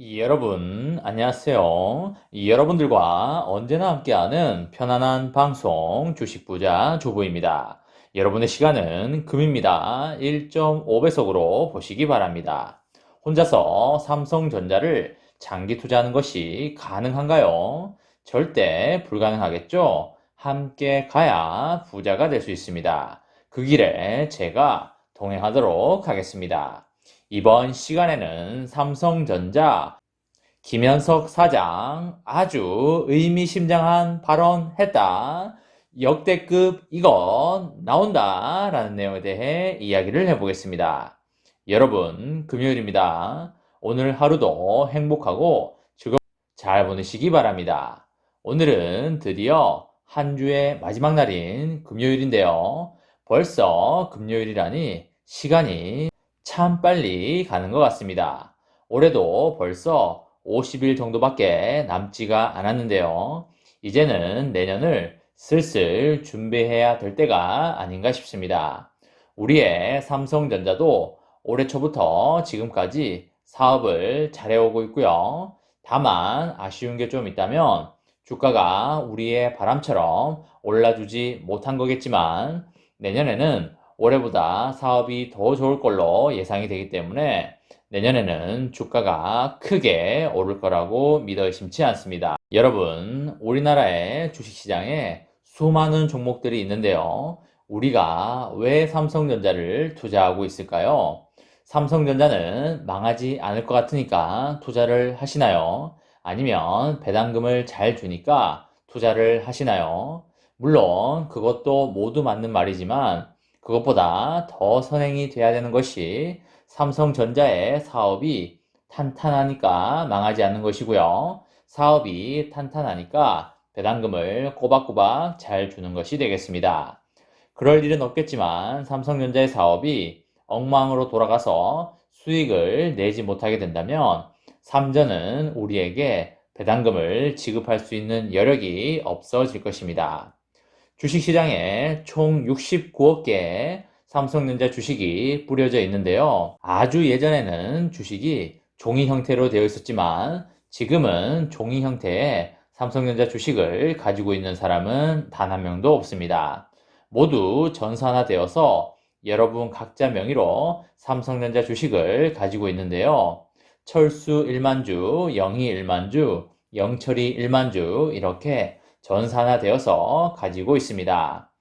여러분, 안녕하세요. 여러분들과 언제나 함께하는 편안한 방송 주식부자 주부입니다. 여러분의 시간은 금입니다. 1.5배속으로 보시기 바랍니다. 혼자서 삼성전자를 장기 투자하는 것이 가능한가요? 절대 불가능하겠죠? 함께 가야 부자가 될 수 있습니다. 그 길에 제가 동행하도록 하겠습니다. 이번 시간에는 삼성전자 김현석 사장 아주 의미심장한 발언했다. 역대급 이건 나온다. 라는 내용에 대해 이야기를 해보겠습니다. 여러분, 금요일입니다. 오늘 하루도 행복하고 즐겁게 잘 보내시기 바랍니다. 오늘은 드디어 한 주의 마지막 날인 금요일인데요. 벌써 금요일이라니 시간이 참 빨리 가는 것 같습니다. 올해도 벌써 50일 정도밖에 남지가 않았는데요. 이제는 내년을 슬슬 준비해야 될 때가 아닌가 싶습니다. 우리의 삼성전자도 올해 초부터 지금까지 사업을 잘해오고 있고요. 다만 아쉬운 게 좀 있다면 주가가 우리의 바람처럼 올라주지 못한 거겠지만 내년에는 올해보다 사업이 더 좋을 걸로 예상이 되기 때문에 내년에는 주가가 크게 오를 거라고 믿어 의심치 않습니다. 여러분, 우리나라의 주식시장에 수많은 종목들이 있는데요. 우리가 왜 삼성전자를 투자하고 있을까요? 삼성전자는 망하지 않을 것 같으니까 투자를 하시나요? 아니면 배당금을 잘 주니까 투자를 하시나요? 물론 그것도 모두 맞는 말이지만 그것보다 더 선행이 돼야 되는 것이 삼성전자의 사업이 탄탄하니까 망하지 않는 것이고요. 사업이 탄탄하니까 배당금을 꼬박꼬박 잘 주는 것이 되겠습니다. 그럴 일은 없겠지만 삼성전자의 사업이 엉망으로 돌아가서 수익을 내지 못하게 된다면 삼전은 우리에게 배당금을 지급할 수 있는 여력이 없어질 것입니다. 주식시장에 총 69억 개의 삼성전자 주식이 뿌려져 있는데요. 아주 예전에는 주식이 종이 형태로 되어 있었지만 지금은 종이 형태의 삼성전자 주식을 가지고 있는 사람은 단 한 명도 없습니다. 모두 전산화되어서 여러분 각자 명의로 삼성전자 주식을 가지고 있는데요. 철수 1만주, 영희 1만주, 영철이 1만주 이렇게 전산화되어서 가지고 있습니다.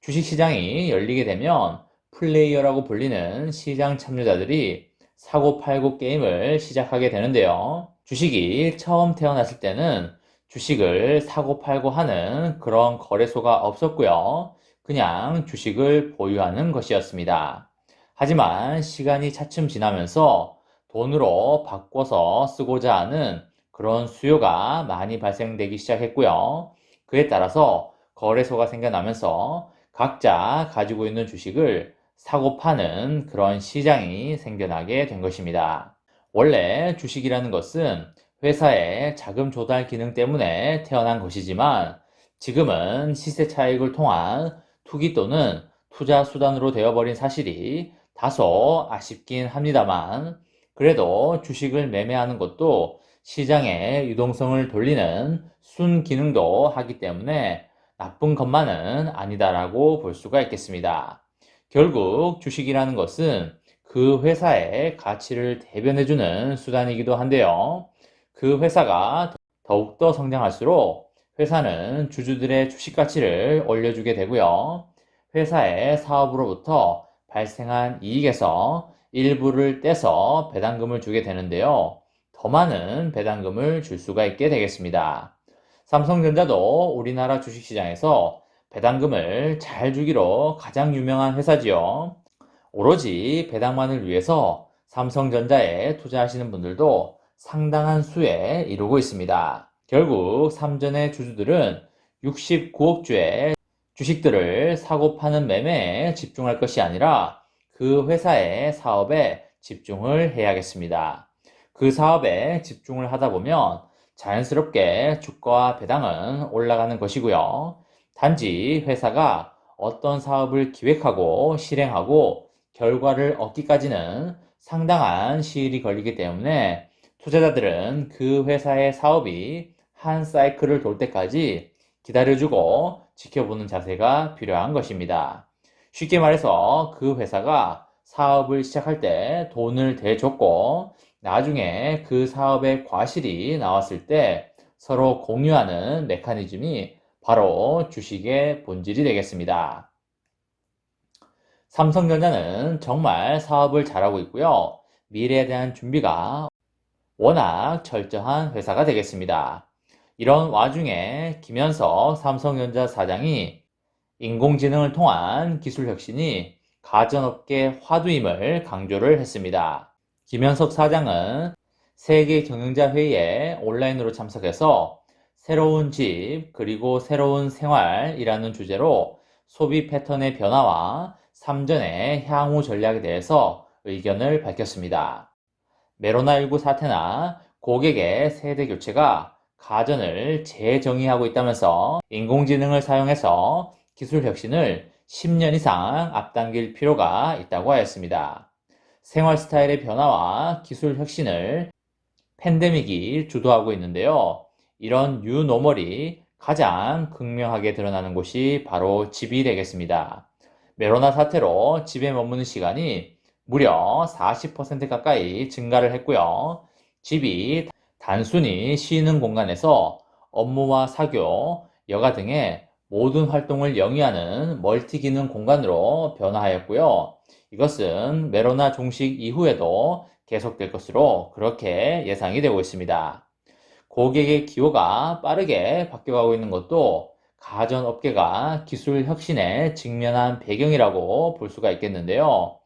주식시장이 열리게 되면 플레이어라고 불리는 시장 참여자들이 사고 팔고 게임을 시작하게 되는데요. 주식이 처음 태어났을 때는 주식을 사고 팔고 하는 그런 거래소가 없었고요. 그냥 주식을 보유하는 것이었습니다. 하지만 시간이 차츰 지나면서 돈으로 바꿔서 쓰고자 하는 그런 수요가 많이 발생되기 시작했고요. 그에 따라서 거래소가 생겨나면서 각자 가지고 있는 주식을 사고 파는 그런 시장이 생겨나게 된 것입니다. 원래 주식이라는 것은 회사의 자금 조달 기능 때문에 태어난 것이지만 지금은 시세 차익을 통한 투기 또는 투자 수단으로 되어버린 사실이 다소 아쉽긴 합니다만 그래도 주식을 매매하는 것도 시장의 유동성을 돌리는 순 기능도 하기 때문에 나쁜 것만은 아니다라고 볼 수가 있겠습니다. 결국 주식이라는 것은 그 회사의 가치를 대변해주는 수단이기도 한데요. 그 회사가 더욱더 성장할수록 회사는 주주들의 주식 가치를 올려주게 되고요. 회사의 사업으로부터 발생한 이익에서 일부를 떼서 배당금을 주게 되는데요. 더 많은 배당금을 줄 수가 있게 되겠습니다. 삼성전자도 우리나라 주식시장에서 배당금을 잘 주기로 가장 유명한 회사지요. 오로지 배당만을 위해서 삼성전자에 투자하시는 분들도 상당한 수에 이루고 있습니다. 결국 삼전의 주주들은 69억 주의 주식들을 사고 파는 매매에 집중할 것이 아니라 그 회사의 사업에 집중을 해야겠습니다. 그 사업에 집중을 하다 보면 자연스럽게 주가와 배당은 올라가는 것이고요. 단지 회사가 어떤 사업을 기획하고 실행하고 결과를 얻기까지는 상당한 시일이 걸리기 때문에 투자자들은 그 회사의 사업이 한 사이클을 돌 때까지 기다려주고 지켜보는 자세가 필요한 것입니다. 쉽게 말해서 그 회사가 사업을 시작할 때 돈을 대줬고 나중에 그 사업의 과실이 나왔을 때 서로 공유하는 메커니즘이 바로 주식의 본질이 되겠습니다. 삼성전자는 정말 사업을 잘하고 있고요. 미래에 대한 준비가 워낙 철저한 회사가 되겠습니다. 이런 와중에 김현석 삼성전자 사장이 인공지능을 통한 기술 혁신이 가전업계 화두임을 강조를 했습니다. 김현석 사장은 세계 경영자 회의에 온라인으로 참석해서 새로운 집 그리고 새로운 생활이라는 주제로 소비 패턴의 변화와 삼전의 향후 전략에 대해서 의견을 밝혔습니다. 메로나19 사태나 고객의 세대 교체가 가전을 재정의하고 있다면서 인공지능을 사용해서 기술 혁신을 10년 이상 앞당길 필요가 있다고 하였습니다. 생활 스타일의 변화와 기술 혁신을 팬데믹이 주도하고 있는데요. 이런 뉴노멀이 가장 극명하게 드러나는 곳이 바로 집이 되겠습니다. 메로나 사태로 집에 머무는 시간이 무려 40% 가까이 증가를 했고요. 집이 단순히 쉬는 공간에서 업무와 사교, 여가 등의 모든 활동을 영위하는 멀티 기능 공간으로 변화하였고요. 이것은 메로나 종식 이후에도 계속될 것으로 그렇게 예상이 되고 있습니다. 고객의 기호가 빠르게 바뀌어가고 있는 것도 가전업계가 기술 혁신에 직면한 배경이라고 볼 수가 있겠는데요.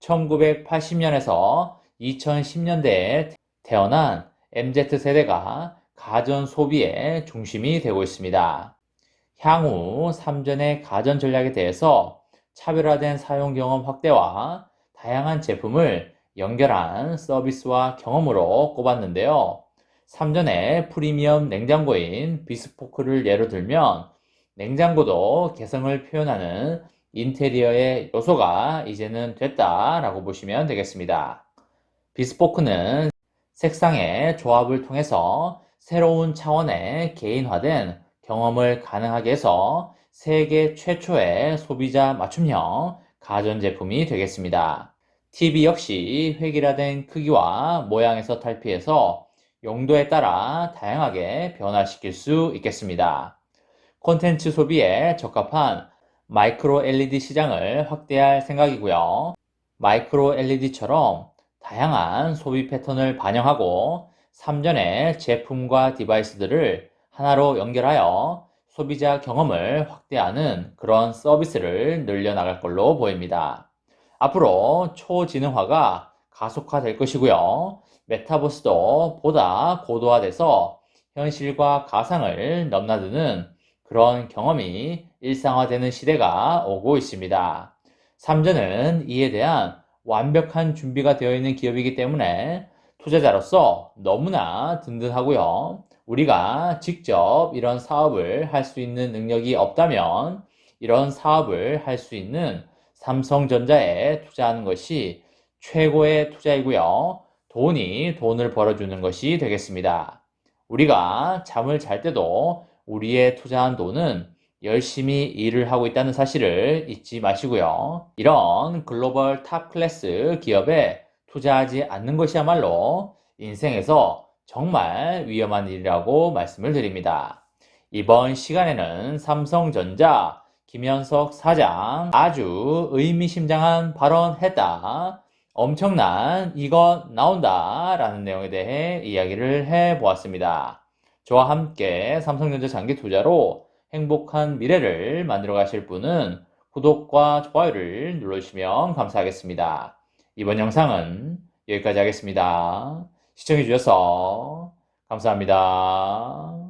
1980년에서 2010년대에 태어난 MZ세대가 가전 소비의 중심이 되고 있습니다. 향후 3전의 가전 전략에 대해서 차별화된 사용 경험 확대와 다양한 제품을 연결한 서비스와 경험으로 꼽았는데요. 3전의 프리미엄 냉장고인 비스포크를 예로 들면 냉장고도 개성을 표현하는 인테리어의 요소가 이제는 됐다라고 보시면 되겠습니다. 비스포크는 색상의 조합을 통해서 새로운 차원의 개인화된 경험을 가능하게 해서 세계 최초의 소비자 맞춤형 가전제품이 되겠습니다. TV 역시 획일화된 크기와 모양에서 탈피해서 용도에 따라 다양하게 변화시킬 수 있겠습니다. 콘텐츠 소비에 적합한 마이크로 LED 시장을 확대할 생각이고요. 마이크로 LED처럼 다양한 소비 패턴을 반영하고 3전의 제품과 디바이스들을 하나로 연결하여 소비자 경험을 확대하는 그런 서비스를 늘려나갈 걸로 보입니다. 앞으로 초지능화가 가속화될 것이고요. 메타버스도 보다 고도화돼서 현실과 가상을 넘나드는 그런 경험이 일상화되는 시대가 오고 있습니다. 3전은 이에 대한 완벽한 준비가 되어 있는 기업이기 때문에 투자자로서 너무나 든든하고요. 우리가 직접 이런 사업을 할 수 있는 능력이 없다면 이런 사업을 할 수 있는 삼성전자에 투자하는 것이 최고의 투자이고요. 돈이 돈을 벌어주는 것이 되겠습니다. 우리가 잠을 잘 때도 우리의 투자한 돈은 열심히 일을 하고 있다는 사실을 잊지 마시고요. 이런 글로벌 탑 클래스 기업에 투자하지 않는 것이야말로 인생에서 정말 위험한 일이라고 말씀을 드립니다. 이번 시간에는 삼성전자 김현석 사장 아주 의미심장한 발언 했다. 엄청난 이거 나온다 라는 내용에 대해 이야기를 해 보았습니다. 저와 함께 삼성전자 장기 투자로 행복한 미래를 만들어 가실 분은 구독과 좋아요를 눌러주시면 감사하겠습니다. 이번 영상은 여기까지 하겠습니다. 시청해 주셔서 감사합니다.